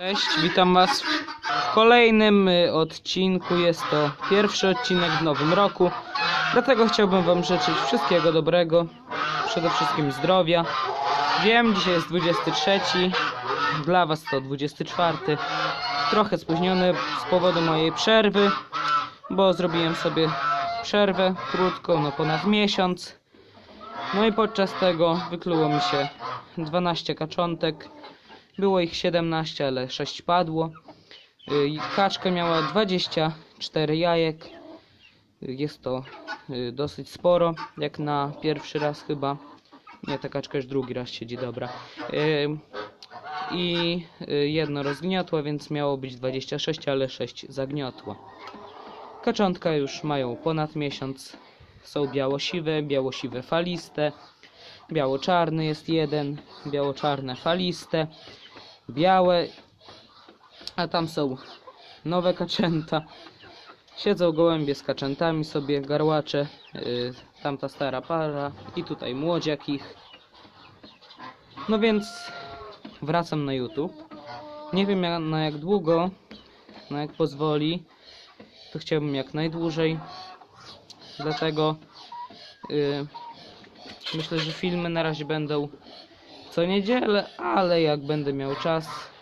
Cześć, witam Was w kolejnym y, odcinku. Jest to pierwszy odcinek w nowym roku. Dlatego chciałbym Wam życzyć wszystkiego dobrego, przede wszystkim zdrowia. Wiem, dzisiaj jest 23, dla Was to 24. Trochę spóźniony z powodu mojej przerwy, bo zrobiłem sobie przerwę krótką, no ponad miesiąc. No i podczas tego wykluło mi się 12 kaczątek. Było ich 17, ale 6 padło. Y, Kaczka miała 24 jajek. Jest to y, dosyć sporo, jak na pierwszy raz chyba. Nie, ta kaczka już drugi raz siedzi, dobra. Y, I jedno rozgniotło, więc miało być 26, ale 6 zagniotło. Kaczątka już mają ponad miesiąc. Są białosiwe, białosiwe faliste. Biało-czarny jest jeden, biało-czarne faliste białe, a tam są nowe kaczęta. Siedzą gołębie z kaczętami sobie, garłacze, yy, tamta stara para i tutaj młodziak ich. No więc wracam na YouTube. Nie wiem jak, na jak długo, na jak pozwoli, to chciałbym jak najdłużej. Dlatego yy, myślę, że filmy na razie będą co niedzielę, ale jak będę miał czas,